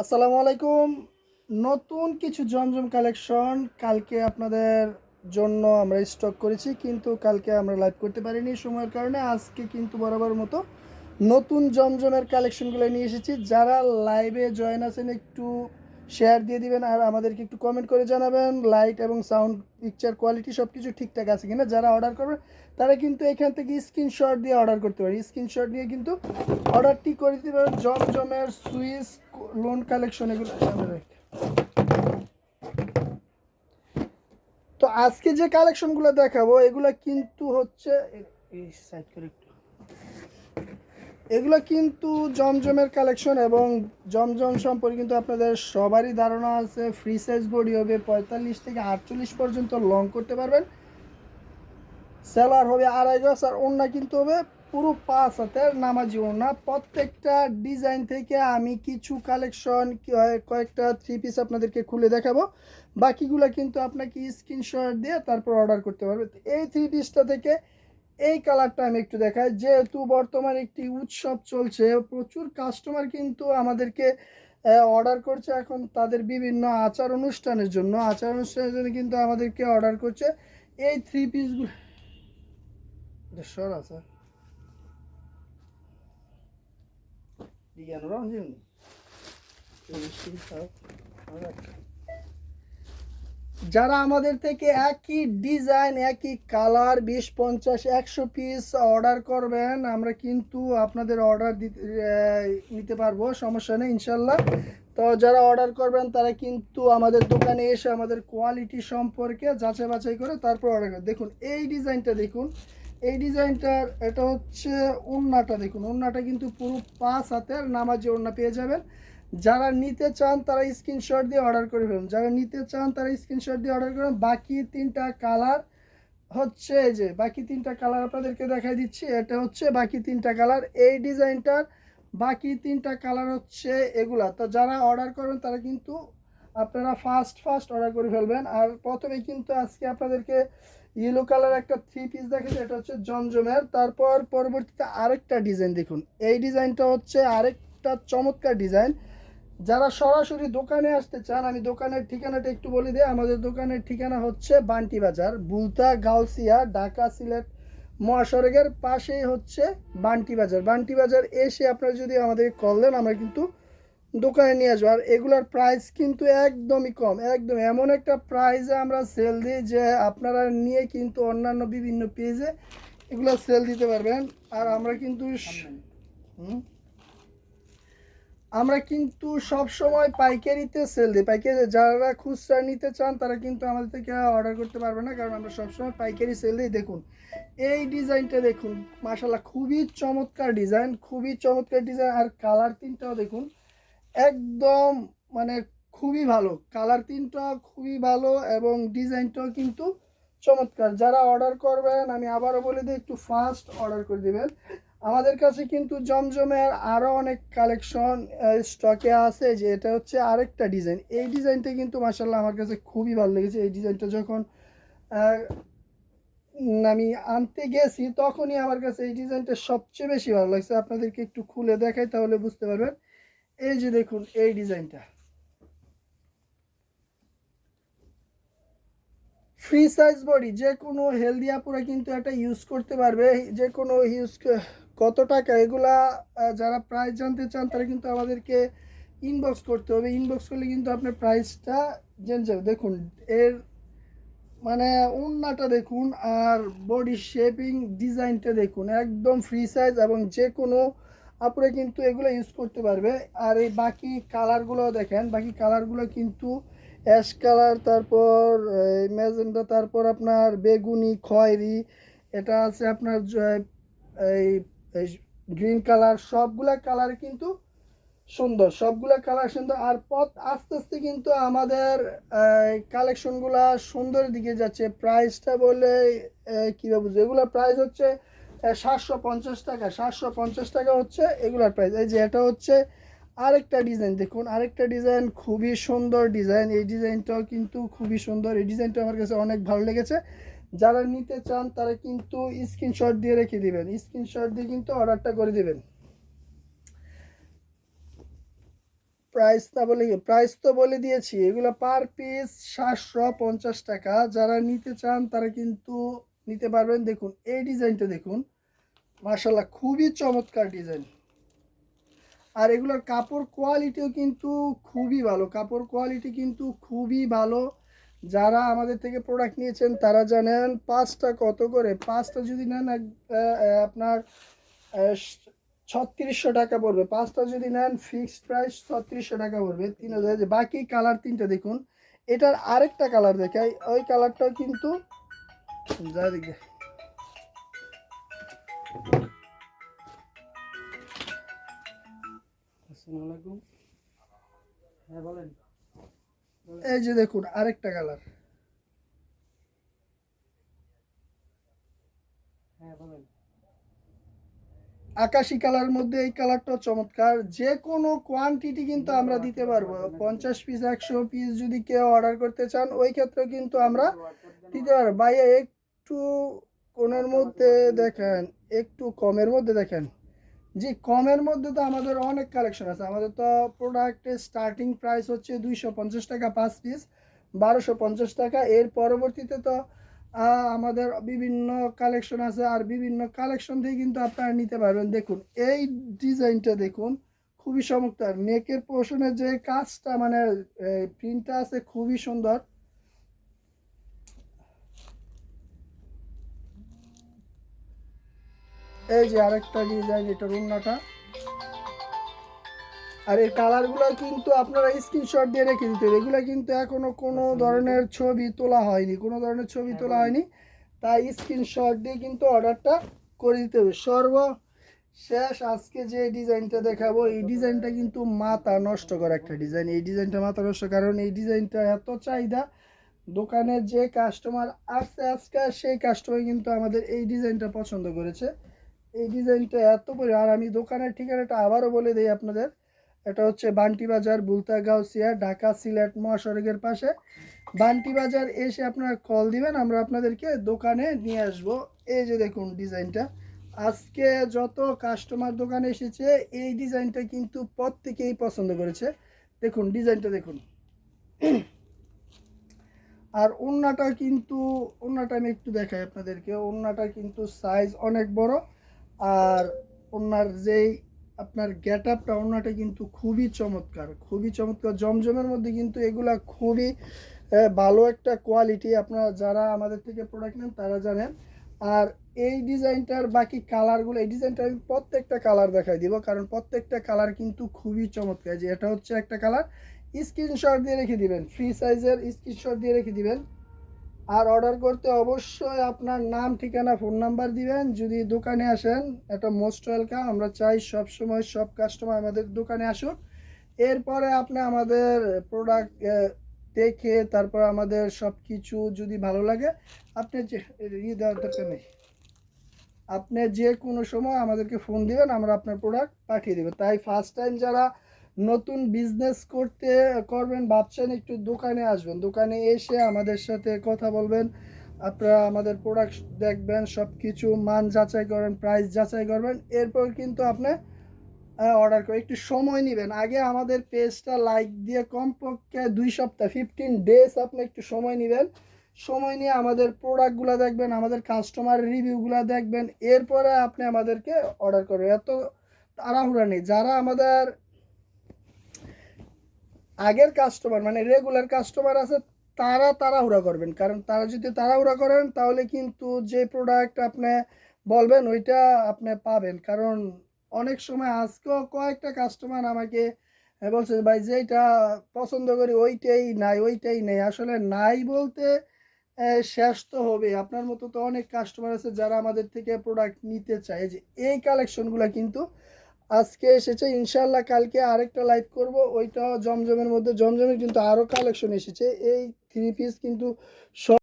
আসসালামু আলাইকুম। নতুন কিছু জমজম কালেকশন কালকে আপনাদের জন্য আমরা স্টক করেছি, কিন্তু কালকে আমরা লাইভ করতে পারিনি সময়ের কারণে। আজকে কিন্তু বরাবর মতো নতুন জমজমের কালেকশনগুলো নিয়ে এসেছি। যারা লাইভে জয়েন আছেন একটু শেয়ার দিয়ে দিবেন আর আমাদেরকে একটু কমেন্ট করে জানাবেন লাইট এবং সাউন্ড পিকচার কোয়ালিটি সব কিছু ঠিকঠাক আছে কিনা যারা অর্ডার করবেন তারা কিন্তু এখান থেকে স্ক্রিনশট দিয়ে অর্ডার করতে পারে স্ক্রিনশট দিয়ে কিন্তু অর্ডারটি করে দিতে পারেন জমজমের সুইস লোন কালেকশন এগুলো সামনে। তো আজকে যে কালেকশনগুলো দেখাবো, এগুলো কিন্তু হচ্ছে, এই সাইড করে একটু এগুলো কিন্তু জমজমের কালেকশন এবং জমজম সম্পর্কে কিন্তু আপনাদের সবারই ধারণা আছে। ফ্রি সাইজ বডি হবে পঁয়তাল্লিশ থেকে আটচল্লিশ পর্যন্ত লং করতে পারবেন। সেলার হবে আড়াই গজ আর ওড়না কিন্তু হবে পুরো পাঁচ হাতের নামাজি ওড়না। প্রত্যেকটা ডিজাইন থেকে আমি কিছু কালেকশন কয়েকটা থ্রি পিস আপনাদেরকে খুলে দেখাবো। বাকিগুলো কিন্তু আপনাকে স্ক্রিনশট দিয়ে তারপর অর্ডার করতে পারবে। এই থ্রি পিসটা থেকে এই কালারটা আমি একটু দেখাই। যেহেতু বর্তমান একটি উৎসব চলছে, প্রচুর কাস্টমার কিন্তু আমাদেরকে অর্ডার করছে এখন তাদের বিভিন্ন আচার অনুষ্ঠানের জন্য। আচার অনুষ্ঠানের জন্য কিন্তু আমাদেরকে অর্ডার করছে। এই থ্রি পিসগুলো সর আছে. যারা আমাদের থেকে একই ডিজাইন, একই কালার বিশ পঞ্চাশ, একশো পিস অর্ডার করবেন, আমরা কিন্তু আপনাদের অর্ডার নিতে পারব, সমস্যা নেই, ইনশাল্লাহ। তো যারা অর্ডার করবেন, তারা কিন্তু আমাদের দোকানে এসে আমাদের কোয়ালিটি সম্পর্কে যাচাই বাছাই করে তারপর অর্ডার করে দেখুন, এই ডিজাইনটা দেখুন, এই ডিজাইনটার, এটা হচ্ছে ওড়নাটা দেখুন, ওড়নাটা কিন্তু পুরো পাঁচ হাতের নামাজি ওড়না পেয়ে যাবেন। যারা নিতে চান তারা স্ক্রিনশট দিয়ে অর্ডার করে ফেলুন। যারা নিতে চান তারা স্ক্রিনশট দিয়ে অর্ডার করুন। বাকি তিনটা কালার হচ্ছে এই যে, বাকি তিনটা কালার আপনাদেরকে দেখাই দিচ্ছি। এটা হচ্ছে বাকি তিনটা কালার এই ডিজাইনটার বাকি তিনটা কালার হচ্ছে এগুলা। তো যারা অর্ডার করবেন তারা কিন্তু আপনারা ফার্স্ট ফার্স্ট অর্ডার করে ফেলবেন। আর প্রথমে কিন্তু আজকে আপনাদেরকে ইয়েলো কালার একটা থ্রি পিস দেখেছি এটা হচ্ছে জমজমের। তারপর পরবর্তীতে আরেকটা ডিজাইন দেখুন। এই ডিজাইনটা হচ্ছে আরেকটা চমৎকার ডিজাইন যারা সরাসরি দোকানে আসতে চান আমি দোকানের ঠিকানাটা একটু বলে দিই। আমাদের দোকানের ঠিকানা হচ্ছে বান্টি বাজার বুলতা গাউসিয়া ঢাকা সিলেট মহাসড়কের পাশেই হচ্ছে বান্টি বাজার। বান্টি বাজার এসে আপনারা যদি আমাদের কল দেন আমরা কিন্তু দোকানে নিয়ে আসব। আর এগুলার প্রাইস কিন্তু একদমই কম একদম এমন একটা প্রাইসে আমরা সেল দিই যে আপনারা নিয়ে কিন্তু অন্যান্য বিভিন্ন পেজে এগুলো সেল দিতে পারবেন। আর আমরা কিন্তু হুম? আমরা কিন্তু সব সময় পাইকারিতে সেল দিই। পাইকারি যারা খুচরা নিতে চান, তারা কিন্তু আমাদের থেকে অর্ডার করতে পারবে না, কারণ আমরা সবসময় পাইকারি সেল দিই। দেখুন, এই ডিজাইনটা দেখুন মাশাল্লাহ খুবই চমৎকার ডিজাইন খুবই চমৎকার ডিজাইন আর কালার তিনটাও দেখুন, একদম মানে খুবই ভালো। কালার তিনটা খুবই ভালো এবং ডিজাইনটাও কিন্তু চমৎকার। যারা অর্ডার করবেন, আমি আবারও বলে দিই, একটু ফাস্ট অর্ডার করে দিবেন। আমাদের কাছে কিন্তু জমজমের আরও অনেক কালেকশন স্টকে আছে যে এটা হচ্ছে আরেকটা ডিজাইন এই ডিজাইনটা কিন্তু মাসাল্লাহ আমার কাছে খুবই ভালো লেগেছে। এই ডিজাইনটা যখন আমি আনতে গেছি তখনই আমার কাছে এই ডিজাইনটা সবচেয়ে বেশি ভালো লাগছে। আপনাদেরকে একটু খুলে দেখাই তাহলে বুঝতে পারবেন। এই যে দেখুন, এই ডিজাইনটা ফ্রি সাইজ বডি যে কোনো হেলদি আপুরা কিন্তু এটা ইউজ করতে পারবে। যে কোনো ইউজ কত টাকা? এগুলা যারা প্রাইস জানতে চান, তারা কিন্তু আমাদেরকে ইনবক্স করতে হবে। ইনবক্স করলে কিন্তু আপনার প্রাইসটা জেনে যাবে। দেখুন, এর মানে ওড়নাটা দেখুন আর বডি শেপিং ডিজাইনটা দেখুন। একদম ফ্রি সাইজ এবং যে কোনো আপুরে কিন্তু এগুলো ইউজ করতে পারবে। আর এই বাকি কালারগুলো দেখেন। বাকি কালারগুলো কিন্তু অ্যাশ কালার তারপর ম্যাজেন্ডা, তারপর আপনার বেগুনি, খয়েরি, এটা আছে আপনার জ- এই গ্রিন কালার সবগুলা কালার কিন্তু সুন্দর, সবগুলা কালার সুন্দর। আর পথ আস্তে আস্তে কিন্তু আমাদের কালেকশনগুলা সুন্দর দিকে যাচ্ছে। প্রাইসটা বলে কীভাবে বুঝব এগুলো প্রাইস হচ্ছে সাতশো পঞ্চাশ টাকা। সাতশো পঞ্চাশ টাকা হচ্ছে এগুলার প্রাইস এই যে এটা হচ্ছে আরেকটা ডিজাইন দেখুন, আরেকটা ডিজাইন খুবই সুন্দর ডিজাইন এই ডিজাইনটাও কিন্তু খুবই সুন্দর। এই ডিজাইনটা আমার কাছে অনেক ভালো লেগেছে। যারা নিতে চান, তারা কিন্তু স্ক্রিনশট দিয়ে রেখে দিবেন। স্ক্রিনশট দিয়ে কিন্তু অর্ডারটা করে দিবেন। প্রাইস না বলে প্রাইস তো বলে দিয়েছি। এগুলো পার পিস সাতশো পঞ্চাশ টাকা। যারা নিতে চান, তারা কিন্তু নিতে পারবেন। দেখুন, এই ডিজাইনটা দেখুন। মার্শাল্লাহ খুবই চমৎকার ডিজাইন। আর এগুলোর কাপড় কোয়ালিটিও কিন্তু খুবই ভালো। কাপড় কোয়ালিটি কিন্তু খুবই ভালো। যারা আমাদের থেকে প্রোডাক্ট নিয়েছেন, তারা জানেন পাঁচটা কত করে? পাঁচটা যদি নেন আপনার ছত্রিশশো টাকা পড়বে। পাঁচটা যদি নেন ফিক্সড প্রাইস ছত্রিশশো টাকা পড়বে। তিন হাজার বাকি কালার তিনটা দেখুন। এটার আরেকটা কালার দেখাই। ওই কালারটাও কিন্তু যা আসসালামু আলাইকুম। হ্যাঁ বলেন। এই যে দেখুন আরেকটা কালার হ্যাঁ আকাশি কালার মধ্যে এই কালারটা চমৎকার। যে কোনো কোয়ান্টিটি কিন্তু আমরা দিতে পারব। পঞ্চাশ পিস একশো পিস যদি কেউ অর্ডার করতে চান ওই ক্ষেত্রে কিন্তু আমরা দিতে পারব। ভাইয়া একটু কোনের মধ্যে দেখেন একটু কমের মধ্যে দেখেন। জি কমের মধ্যে তো আমাদের অনেক কালেকশন আছে। আমাদের তো প্রোডাক্টের স্টার্টিং প্রাইস হচ্ছে দুইশো পঞ্চাশ টাকা পাঁচ পিস বারোশো পঞ্চাশ টাকা। এর পরবর্তীতে তো আমাদের বিভিন্ন কালেকশন আছে আর বিভিন্ন কালেকশন থেকে কিন্তু আপনারা নিতে পারবেন। দেখুন, এই ডিজাইনটা দেখুন, খুবই চমৎকার। নেকের পোর্শনের যে কাজটা মানে প্রিন্টটা আছে, খুবই সুন্দর। এই যে আরেকটা ডিজাইন এটার উন্নাটা আর এই কালারগুলো কিন্তু আপনারা স্ক্রিনশট দিয়ে রেখে দিতে এগুলো কিন্তু এখনও কোনো ধরনের ছবি তোলা হয়নি কোনো ধরনের ছবি তোলা হয়নি। তাই স্ক্রিনশট দিয়ে কিন্তু অর্ডারটা করে দিতে হবে। সর্ব শেষ আজকে যে ডিজাইনটা দেখাবো এই ডিজাইনটা কিন্তু মাথা নষ্ট করা একটা ডিজাইন। এই ডিজাইনটা মাথা নষ্ট কারণ এই ডিজাইনটা এত চাহিদা। দোকানে যে কাস্টমার আসছে আজকে সেই কাস্টমার কিন্তু আমাদের এই ডিজাইনটা পছন্দ করেছে। এই ডিজাইনটা এত পরি আর আমি দোকানের ঠিকানাটা আবারও বলে দিই আপনাদের। এটা হচ্ছে বান্টি বাজার বুলতা গাউসিয়া ঢাকা, সিলেট, মহাসড়কের পাশে। বান্টি বাজার এসে আপনারা কল দিবেন, আমরা আপনাদেরকে দোকানে নিয়ে আসব। এই যে দেখুন ডিজাইনটা। আজকে যত কাস্টমার দোকানে এসেছে, এই ডিজাইনটা কিন্তু প্রত্যেকেই পছন্দ করেছে। দেখুন, ডিজাইনটা দেখুন। আর ওন্নাটা কিন্তু, ওন্নাটা আমি একটু দেখাই আপনাদেরকে। ওন্নাটা কিন্তু সাইজ অনেক বড়। আর ওনার যেই আপনার গেট আপটা ওনাটা কিন্তু খুবই চমৎকার খুবই চমৎকার। জমজমের মধ্যে কিন্তু এগুলা খুবই ভালো একটা কোয়ালিটি আপনারা যারা আমাদের থেকে প্রোডাক্ট নেন, তারা জানেন। আর এই ডিজাইনটার বাকি কালারগুলো এই ডিজাইনটা আমি প্রত্যেকটা কালার দেখাই দিব, কারণ প্রত্যেকটা কালার কিন্তু খুবই চমৎকার। যে এটা হচ্ছে একটা কালার স্ক্রিনশট দিয়ে রেখে দিবেন ফ্রি সাইজের স্ক্রিনশট দিয়ে রেখে দিবেন। আর অর্ডার করতে অবশ্যই আপনার নাম, ঠিকানা ফোন নাম্বার দিবেন। যদি দোকানে আসেন, এটা মোস্ট ওয়েলকাম আমরা চাই সব সময় সব কাস্টমার আমাদের দোকানে আসুক। এরপরে আপনি আমাদের প্রোডাক্ট দেখে তারপর আমাদের সব কিছু যদি ভালো লাগে, আপনি যে, ই দেওয়ার দরকার নেই। আপনি যে কোনো সময় আমাদেরকে ফোন দিবেন, আমরা আপনার প্রোডাক্ট পাঠিয়ে দেবো। তাই ফার্স্ট টাইম যারা নতুন বিজনেস করতে করবেন, ভাবছেন একটু দোকানে আসবেন। দোকানে এসে আমাদের সাথে কথা বলবেন। আপনারা আমাদের প্রোডাক্ট দেখবেন সব কিছু মান যাচাই করবেন প্রাইস যাচাই করবেন। এরপর কিন্তু আপনি অর্ডার করে একটু সময় নেবেন। আগে আমাদের পেজটা লাইক দিয়ে কমপক্ষে দুই সপ্তাহ ফিফটিন ডেজ আপনি একটু সময় নেবেন। সময় নিয়ে আমাদের প্রোডাক্টগুলো দেখবেন, আমাদের কাস্টমার রিভিউগুলো দেখবেন। এরপরে আপনি আমাদেরকে অর্ডার করবেন। এত তাড়াহুড়া নেই। যারা আমাদের আগের কাস্টমার মানে রেগুলার কাস্টমার আছে, তারা তাড়াহুড়া করবেন। কারণ তারা যদি তাড়াহুড়া করেন, তাহলে কিন্তু যে প্রোডাক্ট আপনি বলবেন, ওইটা আপনি পাবেন। কারণ অনেক সময় আজকেও কয়েকটা কাস্টমার আমাকে বলছে, ভাই যেটা পছন্দ করি, ওইটাই নাই, ওইটাই নেই। আসলে নাই বলতে শেষ তো হবে আপনার মতো তো অনেক কাস্টমার আছে যারা আমাদের থেকে প্রোডাক্ট নিতে চায়। যে, এই কালেকশনগুলো কিন্তু আজকে এসেছে ইনশাল্লাহ কালকে আরেকটা লাইভ করব। ওইটাও জমজমের মধ্যে, জমজমের কিন্তু আরও কালেকশন এসেছে। এই থ্রি পিস কিন্তু সব